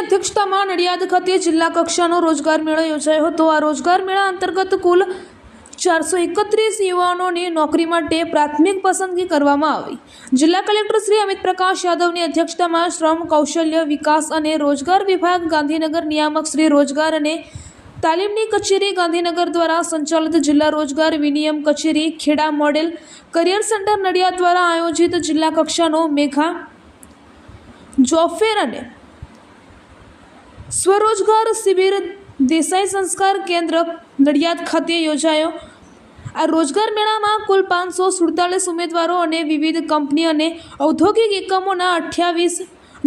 અધ્યક્ષતામાં નડિયાદ ખાતે જિલ્લા કક્ષાનો રોજગાર મેળો યોજાયો હતો. આ રોજગાર મેળા અંતર્ગત કુલ ચારસો એકત્રીસ યુવાનોની નોકરી માટે પ્રાથમિક પસંદગી કરવામાં આવી. જિલ્લા કલેક્ટર શ્રી અમિત પ્રકાશ યાદવની અધ્યક્ષતામાં શ્રમ, કૌશલ્ય વિકાસ અને રોજગાર વિભાગ ગાંધીનગર નિયામક શ્રી રોજગાર અને તાલીમની કચેરી ગાંધીનગર દ્વારા સંચાલિત જિલ્લા રોજગાર વિનિયમ કચેરી Kheda model career centre Nadiad દ્વારા આયોજિત જિલ્લા કક્ષાનો મેઘા જોફેર અને સ્વરોજગાર શિબિર દેસાઈ સંસ્કાર કેન્દ્ર નડિયાદ ખાતે યોજાયો. આ રોજગાર મેળામાં કુલ પાંચસો સુડતાલીસ ઉમેદવારો અને વિવિધ કંપની અને ઔદ્યોગિક એકમોના અઠ્યાવીસ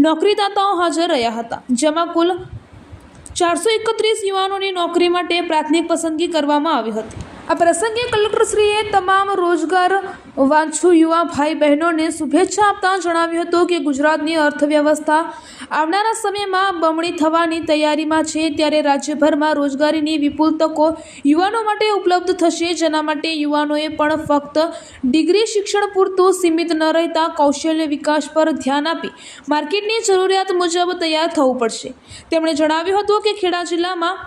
નોકરીદાતાઓ હાજર રહ્યા હતા, જેમાં કુલ ચારસો એકત્રીસ યુવાનોની નોકરી માટે પ્રાથમિક પસંદગી કરવામાં આવી હતી. આ પ્રસંગે કલેક્ટરશ્રીએ તમામ રોજગાર વાંછુ યુવા ભાઈ બહેનોને શુભેચ્છા આપતા જણાવ્યું હતું કે ગુજરાતની અર્થવ્યવસ્થા આવનારા સમયમાં બમણી થવાની તૈયારીમાં છે ત્યારે રાજ્યભરમાં રોજગારીની વિપુલ તકો યુવાનો માટે ઉપલબ્ધ થશે. જેના માટે યુવાનોએ પણ ફક્ત ડિગ્રી શિક્ષણ પૂરતું સીમિત ન રહેતા કૌશલ્ય વિકાસ પર ધ્યાન આપી માર્કેટની જરૂરિયાત મુજબ તૈયાર થવું પડશે. તેમણે જણાવ્યું હતું કે ખેડા જિલ્લામાં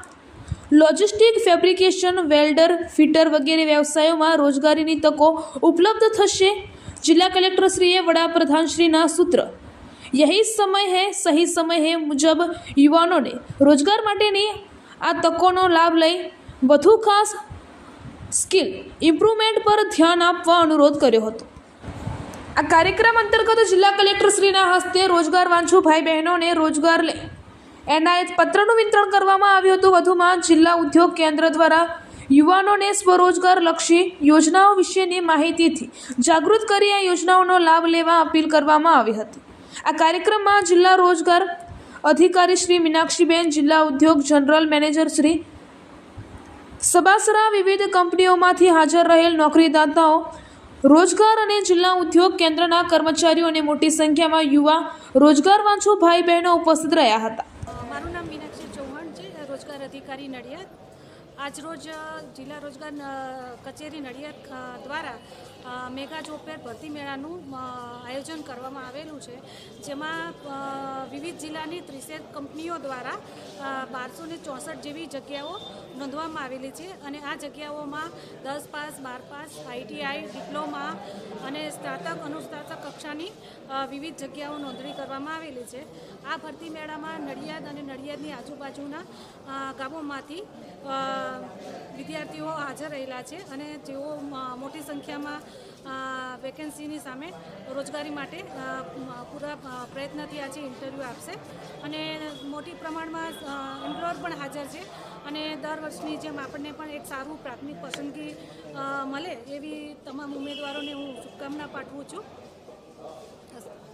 લોજિસ્ટિક ફેબ્રિકેશન, વેલ્ડર, ફિટર વગેરે વ્યવસાયોમાં રોજગારીની તકો ઉપલબ્ધ થશે. જિલ્લા કલેક્ટરશ્રીએ વડાપ્રધાનશ્રીના સૂત્ર, યહી સમય હૈ, સહી સમય હૈ મુજબ યુવાનોને રોજગાર માટેની આ તકોનો લાભ લઈ વધુ ખાસ સ્કિલ ઇમ્પ્રુવમેન્ટ પર ધ્યાન આપવા અનુરોધ કર્યો હતો. આ કાર્યક્રમ અંતર્ગત જિલ્લા કલેક્ટરશ્રીના હસ્તે રોજગાર વાંછુ ભાઈ બહેનોને રોજગાર લે એનાયત પત્રનું વિતરણ કરવામાં આવ્યું હતું. વધુમાં જિલ્લા ઉદ્યોગ કેન્દ્ર દ્વારા યુવાનોને સ્વરોજગાર લક્ષી યોજનાઓ વિશેની માહિતીથી જાગૃત કરી આ યોજનાઓનો લાભ લેવા અપીલ કરવામાં આવી હતી. આ કાર્યક્રમમાં જિલ્લા રોજગાર અધિકારી શ્રી મીનાક્ષીબેન, જિલ્લા ઉદ્યોગ જનરલ મેનેજર શ્રી સબાસરા વિવિધ કંપનીઓમાંથી હાજર રહેલ નોકરીદાતાઓ, રોજગાર અને જિલ્લા ઉદ્યોગ કેન્દ્રના કર્મચારીઓ અને મોટી સંખ્યામાં યુવા રોજગાર વાંચો ભાઈ બહેનો ઉપસ્થિત રહ્યા હતા. મારું નામ મીનાક્ષી ચૌહાણ છે, રોજગાર અધિકારી નડિયાદ. આજરોજ જિલ્લા રોજગાર કચેરી નડિયાદ દ્વારા મેગા જોબફેર ભરતી મેળાનું આયોજન કરવામાં આવેલું છે. જેમાં વિવિધ જિલ્લાની ત્રીસેક કંપનીઓ દ્વારા બારસો ને ચોસઠ જેવી જગ્યાઓ નોંધવામાં આવેલી છે અને આ જગ્યાઓમાં દસ પાસ, બાર પાસ, આઈટીઆઈ, ડિપ્લોમા અને સ્નાતક, અનુસ્નાતક કક્ષાની વિવિધ જગ્યાઓ નોંધણી કરવામાં આવેલી છે. આ ભરતી મેળામાં નડિયાદ અને નડિયાદની આજુબાજુના ગામોમાંથી વિદ્યાર્થીઓ હાજર રહેલા છે અને જેઓ મોટી સંખ્યામાં વેકેન્સીની સામે રોજગારી માટે પૂરા પ્રયત્નથી આજે ઇન્ટરવ્યૂ આપશે. અને મોટી પ્રમાણમાં એમ્પ્લોયર પણ હાજર છે અને દર વર્ષની જેમ આપણને પણ એક સારું પ્રાથમિક પસંદગી મળે એવી તમામ ઉમેદવારોને હું શુભકામના પાઠવું છું. Gracias.